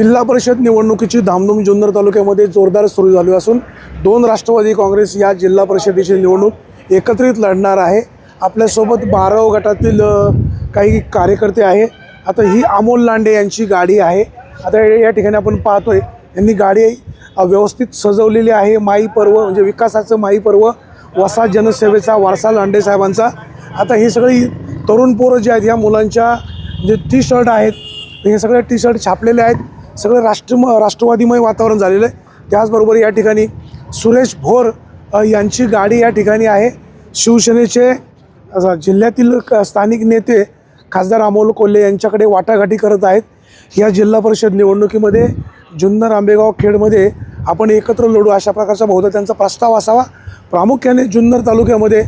जिल्हा परिषद निवडणुकीची धामधूम जुन्नर तालुक्यामध्ये जोरदार सुरू झाली असून दोन राष्ट्रवादी काँग्रेस या जिल्हा परिषदेची निवडणूक एकत्रित लढणार आहे. आपल्यासोबत बाराव गटातील काही कार्यकर्ते आहे. आता ही अमोल लांडे यांची गाडी आहे. आता या या ठिकाणी आपण पाहतोय यांनी गाडी व्यवस्थित सजवलेली आहे. माई पर्व म्हणजे विकासाचं माई पर्व वसा जनसेवेचा वारसा लांडे साहेबांचा. आता ही सगळी तरुण पोरं जे आहेत ह्या मुलांच्या जे टी शर्ट आहेत हे सगळे टी शर्ट छापलेले आहेत. सगळं राष्ट्र राष्ट्रवादीमय वातावरण झालेलं आहे. त्याचबरोबर या ठिकाणी सुरेश भोर यांची गाडी या ठिकाणी आहे. शिवसेनेचे जिल्ह्यातील क- स्थानिक नेते खासदार अमोल कोल्हे यांच्याकडे वाटाघाटी करत आहेत. या जिल्हा परिषद निवडणुकीमध्ये जुन्नर आंबेगाव खेडमध्ये आपण एकत्र लढू अशा प्रकारचा बहुधा त्यांचा प्रस्ताव असावा. प्रामुख्याने जुन्नर तालुक्यामध्ये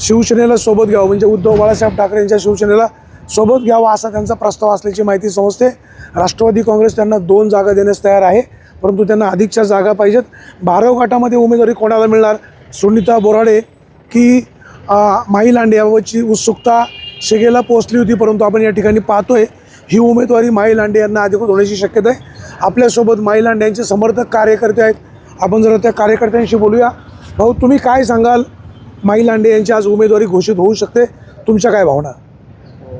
शिवसेनेला सोबत घ्यावं. म्हणजे उद्धव बाळासाहेब ठाकरे यांच्या शिवसेनेला सोबत घ्यावा असा त्यांचा प्रस्ताव असल्याची माहिती समजते राष्ट्रवादी काँग्रेस त्यांना दोन जागा देण्यास तयार आहे. परंतु त्यांना अधिकच्या जागा पाहिजेत. बाराव गटामध्ये उमेदवारी कोणाला मिळणार? सुनीता बोराडे की माई लांडे याबाबतची उत्सुकता शिगेला पोहोचली होती परंतु आपण या ठिकाणी पाहतोय ही उमेदवारी माई लांडे यांना अधिकृत होण्याची शक्यता आहे. आपल्यासोबत माई लांडे यांचे समर्थक कार्यकर्ते आहेत. आपण जरा त्या कार्यकर्त्यांशी बोलूया. भाऊ तुम्ही काय सांगाल? माई लांडे यांची आज उमेदवारी घोषित होऊ शकते. तुमच्या काय भावना?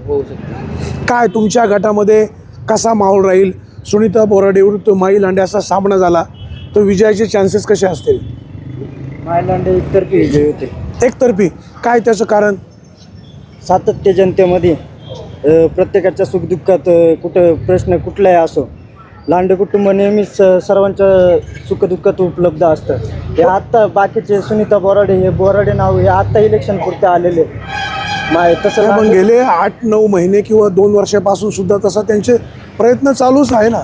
होऊ शकते. काय तुमच्या गटामध्ये कसा माहोल राहील? सुनीता बोराडे विरुद्ध माई लांडे असा सामना झाला तर विजयाचे चान्सेस कसे असतील? मायलांडे एकतर्फी विजय होते. एकतर्फी. काय त्याचं कारण? सातत्य जनतेमध्ये प्रत्येकाच्या सुखदुःखात कुठं प्रश्न कुठलाही असो लांडे कुटुंब नेहमीच सर्वांच्या सुखदुःखात उपलब्ध असतं. हे आत्ता बाकीचे सुनीता बोराडे हे बोराडे नाव हे आत्ता इलेक्शन पुरते आलेले. तसं पण लांडे- गेले आठ नऊ महिने किंवा दोन वर्षापासून सुद्धा तसा त्यांचे प्रयत्न चालूच आहे ना.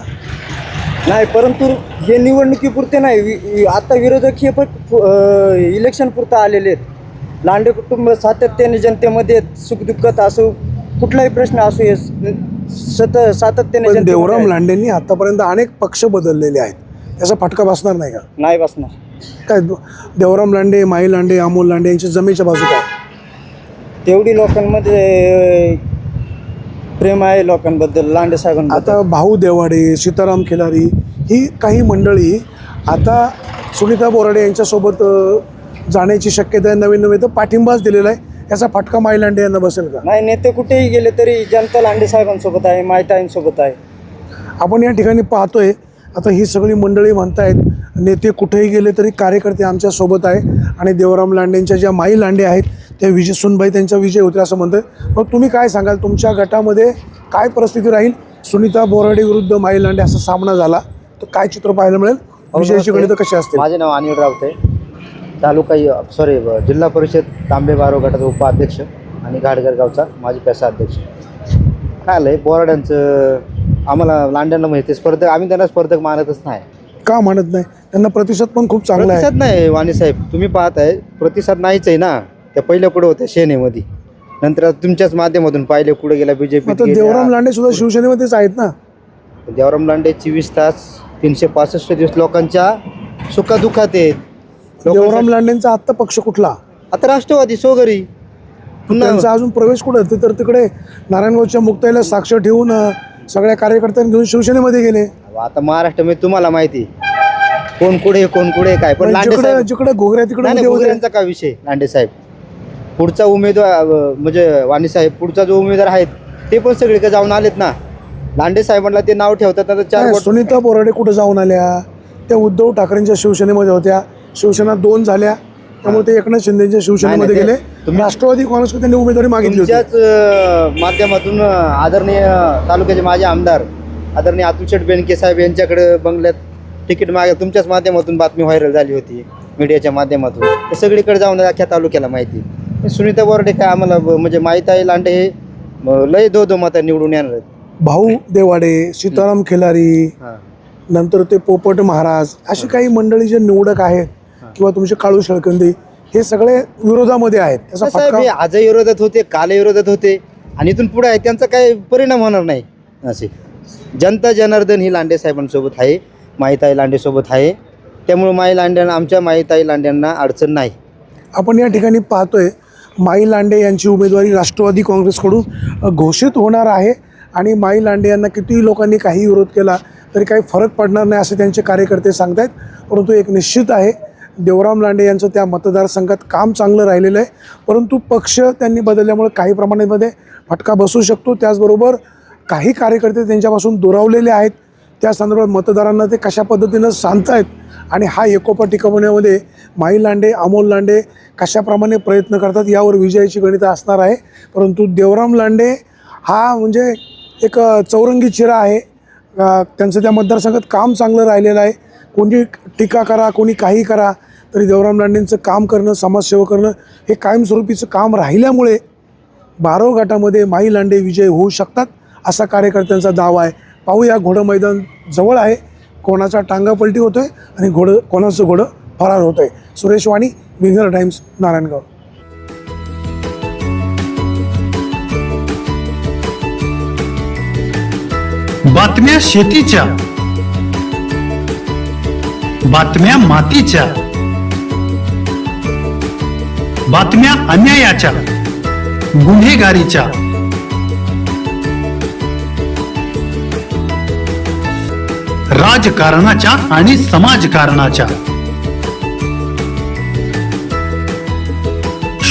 नाही परंतु हे निवडणुकीपुरते नाही. वि- आता विरोधक हे पण अ, इलेक्शन पुरतं आलेले आहेत. लांडे कुटुंब सातत्याने जनतेमध्ये सुखदुःखात असो कुठलाही प्रश्न असो हे सत सातत्याने पण जनतेमध्ये देवराम. लांडेंनी आतापर्यंत अनेक पक्ष बदललेले आहेत. त्याचा फटका बसणार नाही का? नाही बसणार. काय देवराम लांडे माई लांडे अमोल लांडे यांची जमेच्या बाजू काय? तेवढी लोकांमध्ये प्रेम आहे लोकांबद्दल लांडे साहेबांबद्दल. आता भाऊ देवाडे सीताराम खिलारी ही काही मंडळी आता सुनीता बोराडे यांच्यासोबत जाण्याची शक्यता आहे नवीन नवीन तर पाठिंबाच दिलेला आहे. याचा फटका माई लांडे यांना बसेल का? नाही नेते कुठेही गेले तरी जनता लांडे साहेबांसोबत आहे मायताईंसोबत आहे. आपण या ठिकाणी पाहतोय आता ही सगळी मंडळी म्हणतायत नेते कुठेही गेले तरी कार्यकर्ते आमच्यासोबत आहे. आणि देवराम लांडेंच्या ज्या माई लांडे आहेत त्या विजय सुनबाई त्यांचा विजय होते असं म्हणतोय. मग तुम्ही काय सांगाल? तुमच्या गटामध्ये काय परिस्थिती राहील? सुनीता बोराडे विरुद्ध माई लांडे असा सामना झाला. तर काय चित्र पाहायला मिळेल? विजयाची गणितं कशी असतील? माझे नाव अनिल रावते. तालुका सॉरी जिल्हा परिषद तांबे बारो गटाचा उपाध्यक्ष आणि घाटगर गावचा माजी पेसा अध्यक्ष. काय आलं आहे बोराड्यांचं आम्हाला लांड्यांना माहिती स्पर्धक आम्ही त्यांना स्पर्धक मानतच नाही. का म्हणत नाही? त्यांना प्रतिसाद पण खूप चांगला आहे. प्रतिसाद नाही वाणी साहेब. तुम्ही पाहताय प्रतिसाद नाहीच आहे ना. त्या पहिल्या कुठं होत्या? सेनेमध्ये. नंतर आता तुमच्याच माध्यमातून पाहिले कुठे गेला बीजेपी आता देवराम लांडे सुद्धा शिवसेनेमध्येच आहेत ना? देवराम लांडे चोवीस तास तीनशे पासष्ट दिवस लोकांच्या सुखादुखात आहेत. देवराम लांडेंचा आत्ता पक्ष कुठला? आता राष्ट्रवादी सोगरी. पुन्हा त्यांचा अजून प्रवेश कुठं ते तर तिकडे नारायणगावच्या मुक्ताईला साक्ष ठेवून अं, सगळ्या कार्यकर्त्यांनी घेऊन शिवसेनेमध्ये गेले. आता महाराष्ट्रामध्ये तुम्हाला माहिती कोण कुठे कोण कुठे काय? पण लांडे जिकडे साहेब. जिकडे घोगऱ्या तिकडे नाही. घोगऱ्यांचा का विषय लांडे साहेब. पुढचा उमेदवार म्हणजे वाणी साहेब पुढचा जो उमेदवार आहेत ते पण सगळीकडे जाऊन आलेत ना? लांडे साहेबांना ते नाव ठेवतात आता चार सुनीता बोराडे कुठे जाऊन आल्या? त्या उद्धव ठाकरेंच्या शिवसेनेमध्ये होत्या. शिवसेना दोन झाल्या. त्यामुळे ते एकनाथ शिंदेच्या शिवसेनेमध्ये गेले. राष्ट्रवादी काँग्रेसकडे त्यांनी उमेदवारी मागितली अं, माध्यमातून आदरणीय तालुक्याचे माझे आमदार आदरणीय अतुल शेठ बेनके साहेब यांच्याकडे बंगल्यात तिकीट मागे तुमच्याच माध्यमातून बातमी व्हायरल झाली होती मीडियाच्या माध्यमातून. ते सगळीकडे जाऊन अख्ख्या तालुक्याला माहिती. सुनीता बोर्डे काय आम्हाला ब- म्हणजे माहीत आहे लांडे हे म, लय दो दो मता निवडून येणार आहेत. भाऊ देवाडे सीताराम खिलारी हां. नंतर ते पोपट महाराज अशी काही मंडळी जे निवडक आहेत किंवा तुमचे काळू शेळकंदी हे सगळे विरोधामध्ये आहेत. त्याचा साहेब हे फटका आजही विरोधात होते काल विरोधात होते आणि इथून पुढे आहे त्यांचा काही परिणाम होणार नाही. असे. जनता जनार्दन ही लांडे साहेबांसोबत आहे माईताई लांडेसोबत आहे. त्यामुळे माई लांड्यांना आमच्या माईताई लांड्यांना अडचण नाही. आपण या ठिकाणी पाहतोय माई लांडे यांची उमेदवारी राष्ट्रवादी काँग्रेसकडून घोषित होणार आहे. आणि माई लांडे यांना कितीही लोकांनी काही विरोध केला तरी काही फरक पडणार नाही असे त्यांचे कार्यकर्ते सांगतायत. परंतु एक निश्चित आहे देवराम लांडे यांचं त्या मतदारसंघात काम चांगलं राहिलेलं आहे. परंतु पक्ष त्यांनी बदलल्यामुळे काही प्रमाणामध्ये फटका बसू शकतो. त्याचबरोबर काही कार्यकर्ते त्यांच्यापासून दुरावलेले आहेत. त्या संदर्भात मतदारांना ते कशा पद्धतीनं सांगतायत आणि हा एकोपा टिकवण्यामध्ये माई लांडे अमोल लांडे कशाप्रमाणे प्रयत्न करतात यावर विजयाची गणितं असणार आहे. परंतु देवराम लांडे हा म्हणजे एक चौरंगी चिरा आहे. त्यांचं त्या मतदारसंघात काम चांगलं राहिलेलं आहे. कोणी टीका करा कोणी काही करा तरी देवराम लांडेंचं काम करणं समाजसेवा करणं हे कायमस्वरूपीचं काम राहिल्यामुळे बारो गटामध्ये माई लांडे विजय होऊ शकतात असा कार्यकर्त्यांचा दावा आहे. पाहूया घोडं मैदान जवळ आहे. कोणाचा टांगा पलटी होतो आहे आणि घोडं कोणाचं घोडं फरार होतं आहे सुरेश वाणी विंगर टाइम्स नारायणगाव. बातम्या शेतीच्या. बातम्या मातीच्या. बातम्या अन्यायाच्या. गुन्हेगारीच्या. राजकारणाच्या आणि समाजकारणाच्या.